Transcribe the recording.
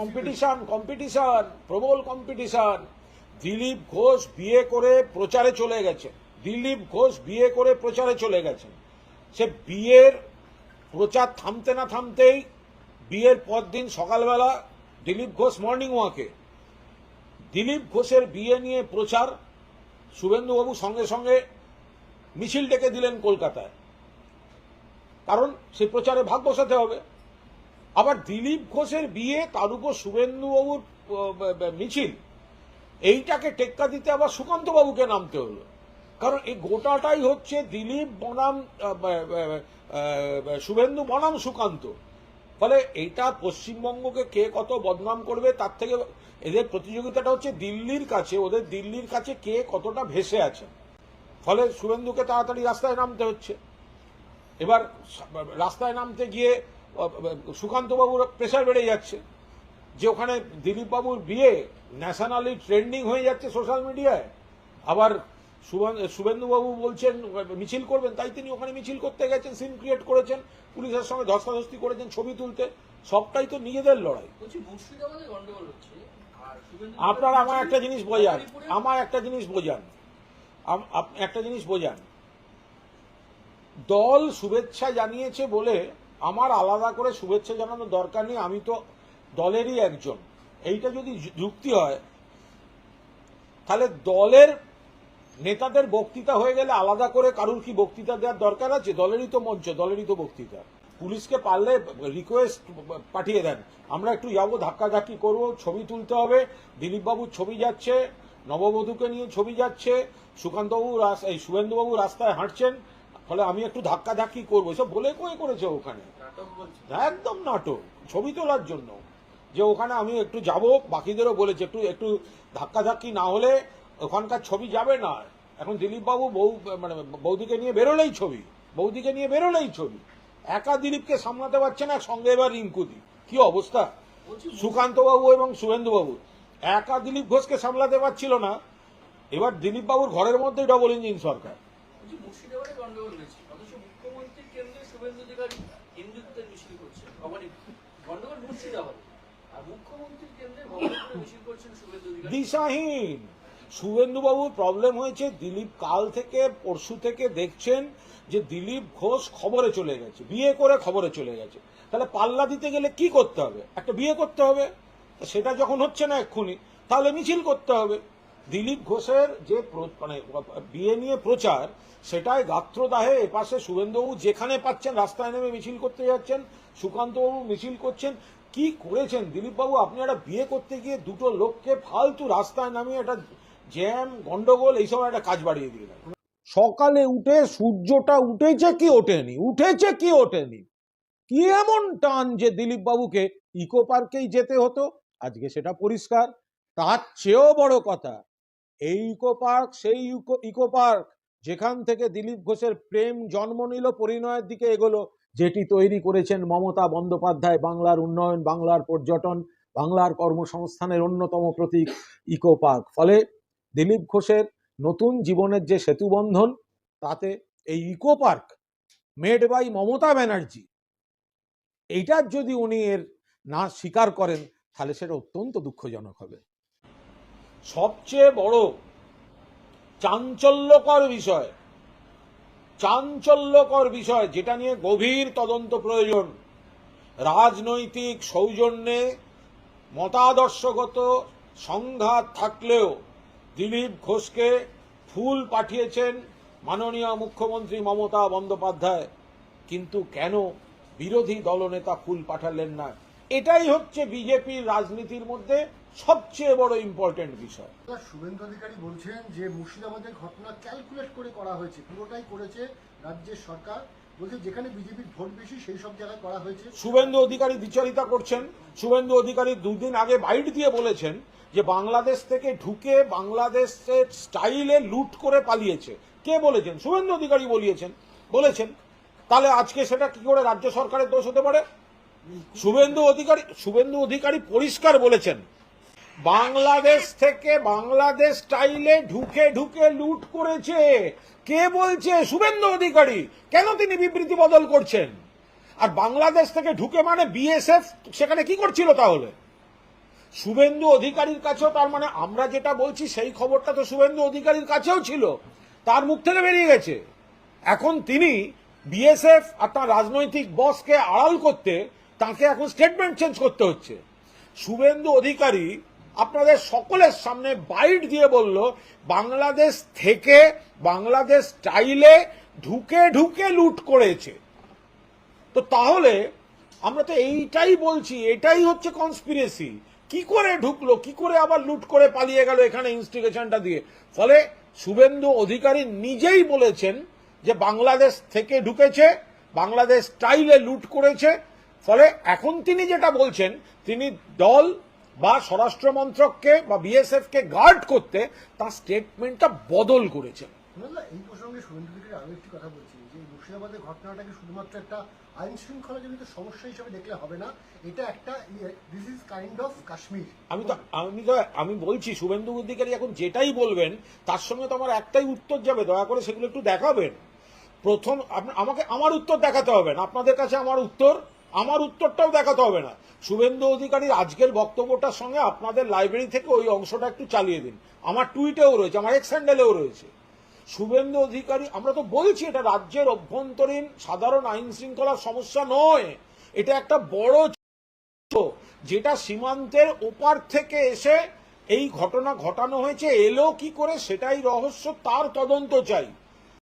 Competition competition প্রবল competition Dilip Ghosh বিয়ে করে প্রচারে চলে গেছে। দিলীপ ঘোষ বিয়ে করে প্রচারে চলে গেছেন সে বিয়ের প্রচার থামতে না থামতেই বিয়ের পর দিন সকালবেলা দিলীপ ঘোষ মর্নিং ওয়াকে দিলীপ ঘোষের বিয়ে নিয়ে প্রচার শুভেন্দুবাবু সঙ্গে সঙ্গে মিছিল ডেকে দিলেন কলকাতায়। কারণ সেই প্রচারে ভাগ বসাতে হবে। আবার দিলীপ ঘোষের বিয়ে, তার উপর শুভেন্দুবাবুর মিছিল, এইটাকে টেক্কা দিতে আবার সুকান্ত বাবুকে নামতে হলো। কারণ এই গোটাটাই হচ্ছে দিলীপ বনাম শুভেন্দু বনাম সুকান্ত। ফলে এইটা পশ্চিমবঙ্গকে কে কত বদনাম করবে, তার থেকে এদের প্রতিযোগিতাটা হচ্ছে দিল্লির কাছে, ওদের দিল্লির কাছে কে কতটা ভেসে আছে। ফলে শুভেন্দুকে তাড়াতাড়ি রাস্তায় নামতে হচ্ছে। এবার রাস্তায় নামতে গিয়ে সুকান্ত বাবুর প্রেশার বেড়ে যাচ্ছে। যে ওখানে দিলীপ বাবুর বিয়ে ন্যাশনালি ট্রেন্ডিং হয়ে যাচ্ছে সোশ্যাল মিডিয়ায় আবার শুভেন্দুবাবু বলছেন মিছিল করবেন তাই তিনি ওখানে মিছিল করতে গেছেন সিন ক্রিয়েট করেছেন পুলিশের সঙ্গে ধস্তাধস্তি করেছেন ছবি তুলতে। সবটাই তো নিজেদের লড়াই। আপনারা আমার একটা জিনিস বোঝান আমার একটা জিনিস বোঝান। একটা জিনিস বোঝান। দল শুভেচ্ছা জানিয়েছে বলে আমার আলাদা করে শুভেচ্ছা জানানোর দরকার নেই, আমি তো দলেরই একজন। এইটা যদি যুক্তি হয়, তাহলে দলের নেতাদের বক্তৃতা হয়ে গেলে আলাদা করে কারুর কি বক্তৃতা দেওয়ার দরকার আছে? দলেরই তো মঞ্চ, দলেরই তো বক্তৃতা। পুলিশকে পারলে রিকোয়েস্ট পাঠিয়ে দেন। আমরা একটু যাব, ধাক্কাধাক্কি করব, ছবি তুলতে হবে। দিলীপবাবুর ছবি যাচ্ছে, নববধূকে নিয়ে ছবি যাচ্ছে, সুকান্তবাবু এই শুভেন্দুবাবু রাস্তায় হাঁটছেন ফলে আমি একটু ধাক্কাধাক্কি করব। এসব বলে কয়ে করেছে ওখানে? একদম নাটক, ছবি তোলার জন্য। যে ওখানে আমি একটু যাব, বাকিদেরও বলেছে, একটু একটু ধাক্কাধাক্কি না হলে ওখানকার ছবি যাবে না। এখন দিলীপ বাবু বউ মানে বৌদিকে নিয়ে বেরোলেই ছবি, বৌদিকে নিয়ে বেরোলেই ছবি। একা দিলীপকে সামলাতে পারছে না, সঙ্গে এবার রিঙ্কুদি। কি অবস্থা? বলছি সুকান্ত বাবু এবং শুভেন্দু বাবু একা দিলীপ ঘোষকে সামলাতে পারছিল না। এবার দিলীপ বাবুর ঘরের মধ্যেই ডবল ইঞ্জিন সরকার। বলছি মুর্শিদাবাদে গন্ডগোল হয়েছে, অথচ মুখ্যমন্ত্রীর কেন্দ্রে শুভেন্দু অধিকারী হিন্দুত্বের মিছিল করছে মানে গন্ডগোল মুর্শিদাবাদে। আর মুখ্যমন্ত্রীর কেন্দ্রে ভগবানপুরে মিছিল করছেন শুভেন্দু অধিকারী। দিশাহীন। শুভেন্দুবাবুর প্রবলেম হয়েছে, দিলীপ কাল থেকে, পরশু থেকে দেখছেন যে দিলীপ ঘোষ খবরে চলে গেছে, বিয়ে করে খবরে চলে গেছে। তাহলে পাল্লা দিতে গেলে কি করতে হবে? একটা বিয়ে করতে হবে? সেটা যখন হচ্ছে না এক্ষুনি, তাহলে মিছিল করতে হবে। দিলীপ ঘোষের যে মানে বিয়ে নিয়ে প্রচার সেটাই গাত্রদাহে এপাশে শুভেন্দুবাবু যেখানে পাচ্ছেন, রাস্তায় নেমে মিছিল করতে যাচ্ছেন, সুকান্তবাবু মিছিল করছেন, কি করেছেন? দিলীপবাবু, আপনি একটা বিয়ে করতে গিয়ে দুটো লোককে ফালতু রাস্তায় নামিয়ে একটা জ্যাম, গন্ডগোল, এইসব একটা কাজ বাড়িয়ে দিলেন। সকালে উঠে সূর্যটা উঠেছে কি ওঠেনি? উঠেছে কি ওঠেনি? কি এমন টান যে দিলীপ বাবুকে ইকো পার্কেই যেতে হতো? আজকে সেটা পরিষ্কার। তার চেয়েও বড় কথা, এই ইকো পার্ক, সেই ইকো পার্ক যেখান থেকে দিলীপ ঘোষের প্রেম জন্ম নিল, পরিণয়ের দিকে এগোলো, যেটি তৈরি করেছেন মমতা বন্দ্যোপাধ্যায়, বাংলার উন্নয়ন, বাংলার পর্যটন, বাংলার কর্মসংস্থানের অন্যতম প্রতীক ইকো পার্ক। ফলে দিলীপ ঘোষের নতুন জীবনের যে সেতুবন্ধন, তাতে এই eco park made by Mamata Banerjee, এইটার যদি উনি এর না স্বীকার করেন, তাহলে সেটা অত্যন্ত দুঃখজনক হবে। সবচেয়ে বড় চাঞ্চল্যকর বিষয়। চাঞ্চল্যকর বিষয়, যেটা নিয়ে গভীর তদন্ত প্রয়োজন। রাজনৈতিক সৌজন্যে মতাদর্শগত সংঘাত থাকলেও দিলীপ ঘোষকে ফুল পাঠিয়েছেন মাননীয় মুখ্যমন্ত্রী মমতা বন্দ্যোপাধ্যায়। কিন্তু কেন বিরোধী দলনেতা ফুল পাঠালেন না? এটাই হচ্ছে বিজেপির রাজনীতির মধ্যে সবচেয়ে বড় ইম্পর্টেন্ট বিষয়। শুভেন্দু অধিকারী বলছেন যে মুর্শিদাবাদের ঘটনা ক্যালকুলেট করে করা হয়েছে পুরোটাই করেছে রাজ্যের সরকার। বলছে যেখানে বিজেপির ভোট বেশি সেই সব জায়গায় করা হয়েছে। শুভেন্দু অধিকারী দ্বিচারিতা করছেন। শুভেন্দু অধিকারী দুদিন আগে বাইট দিয়ে বলেছেন যে বাংলাদেশ থেকে ঢুকে বাংলাদেশের স্টাইলে লুট করে পালিয়েছে। কে বলেছেন? শুভেন্দু অধিকারী বলিয়েছেন। বলেছেন তাহলে আজকে সেটা কি করে রাজ্য সরকারের দোষ হতে পারে? শুভেন্দু অধিকারী শুভেন্দু অধিকারী পরিষ্কার বলেছেন বাংলাদেশ থেকে বাংলাদেশ স্টাইলে ঢুকে ঢুকে লুট করেছে। কে বলছে? শুভেন্দু অধিকারী। কেন তিনি বিবৃতি বদল করছেন? আর বাংলাদেশ থেকে ঢুকে মানে বিএসএফ সেখানে কি করছিল তাহলে? শুভেন্দু অধিকারীর কাছেও তার মানে আমরা যেটা বলছি, সেই খবরটা তো শুভেন্দু অধিকারীর কাছেও ছিল। তার মুখ থেকে বেরিয়ে গেছে। এখন তিনি বিএসএফ আর তার রাজনৈতিক বসকে আড়াল করতে তাকে এখন স্টেটমেন্ট চেঞ্জ করতে হচ্ছে। শুভেন্দু অধিকারী আপনাদের সকলের সামনে বাইট দিয়ে বলল, বাংলাদেশ থেকে বাংলাদেশ স্টাইলে ঢুকে ঢুকে লুট করেছে। তো তাহলে আমরা তো এইটাই বলছি, এটাই হচ্ছে কনস্পিরেসি কি করে ঢুকলো, কি করে আবার লুট করে পালিয়ে গেল এখানে ইনস্টিগেশনটা দিয়ে? ফলে শুভেন্দু অধিকারী নিজেই বলেছেন যে বাংলাদেশ থেকে ঢুকেছে, বাংলাদেশ স্টাইলে লুট করেছে। ফলে এখন তিনি যেটা বলছেন, তিনি দল বা স্বরাষ্ট্র মন্ত্রককে বা বিএসএফ কে গার্ড করতে তার স্টেটমেন্টটা বদল করেছেন না এই প্রসঙ্গে শুভেন্দু আরও একটি কথা বলছি যে মুর্শিদাবাদের ঘটনাটাকে শুধুমাত্র একটা আইন শৃঙ্খলা জনিত সমস্যা হিসেবে দেখলে হবে না এটা একটা this is kind of Kashmir আমি তো আমি তো আমি বলছি শুভেন্দু অধিকারী এখন যেটাই বলবেন তার সঙ্গে তো আমার একটাই উত্তর যাবে দয়া করে সেগুলো একটু দেখাবেন। প্রথম আমাকে আমার উত্তর দেখাতে হবে না আপনাদের কাছে আমার উত্তর? আমার উত্তরটাও দেখাতে হবে না। শুভেন্দু অধিকারীর আজকের বক্তব্যটার সঙ্গে আপনাদের লাইব্রেরি থেকে ওই অংশটা একটু চালিয়ে দিন। আমার টুইটেও রয়েছে, আমার এক্স হ্যান্ডেলেও রয়েছে। শুভেন্দু অধিকারী, আমরা তো বলছি এটা রাজ্যের অভ্যন্তরীণ সাধারণ আইন শৃঙ্খলার সমস্যা নয়। এটা একটা বড় যেটা সীমান্তের ওপার থেকে এসে এই ঘটনা ঘটানো হয়েছে, এলো কি করে সেটাই রহস্য, তার তদন্ত চাই।